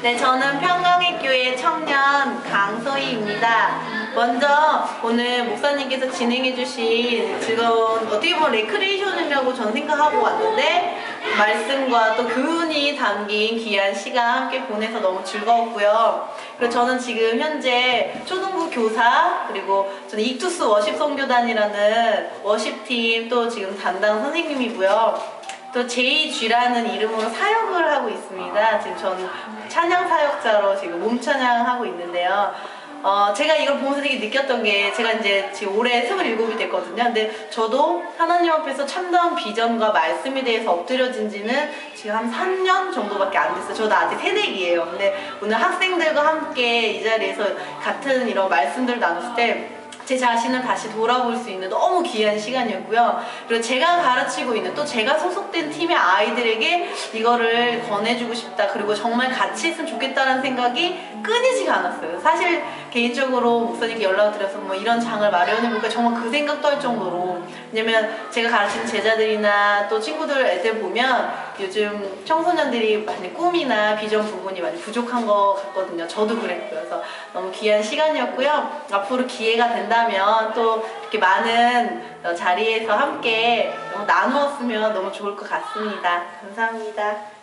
네, 저는 평강의교회 청년 강소희입니다. 먼저 오늘 목사님께서 진행해주신 즐거운 어떻게 보면 레크레이션이라고 저는 생각하고 왔는데 말씀과 또 교훈이 담긴 귀한 시간 함께 보내서 너무 즐거웠고요. 그리고 저는 지금 현재 초등부 교사 그리고 저는 익투스 워십 성교단이라는 워십팀 또 지금 담당 선생님이고요. 또 JG라는 이름으로 사역을 하고 있습니다. 지금 저는 찬양 사역자로 지금 몸 찬양하고 있는데요. 어, 제가 이걸 보면서 되게 느꼈던 게 제가 이제 지금 올해 27이 됐거든요. 근데 저도 하나님 앞에서 참다운 비전과 말씀에 대해서 엎드려진 지는 지금 한 3년 정도밖에 안 됐어요. 저도 아직 새내기예요. 근데 오늘 학생들과 함께 이 자리에서 같은 이런 말씀들을 나눴을 때 제 자신을 다시 돌아볼 수 있는 너무 귀한 시간이었고요. 그리고 제가 가르치고 있는 또 제가 소속된 팀의 아이들에게 이거를 권해주고 싶다. 그리고 정말 같이 했으면 좋겠다는 생각이 끊이지가 않았어요. 사실 개인적으로 목사님께 연락을 드려서 뭐 이런 장을 마련해볼까 정말 그 생각도 할 정도로 왜냐면 제가 가르치는 제자들이나 또 친구들 애들 보면 요즘 청소년들이 많이 꿈이나 비전 부분이 많이 부족한 것 같거든요. 저도 그랬고요. 그래서 너무 귀한 시간이었고요. 앞으로 기회가 된다면 또 이렇게 많은 어, 자리에서 함께 나누었으면 너무 좋을 것 같습니다. 감사합니다.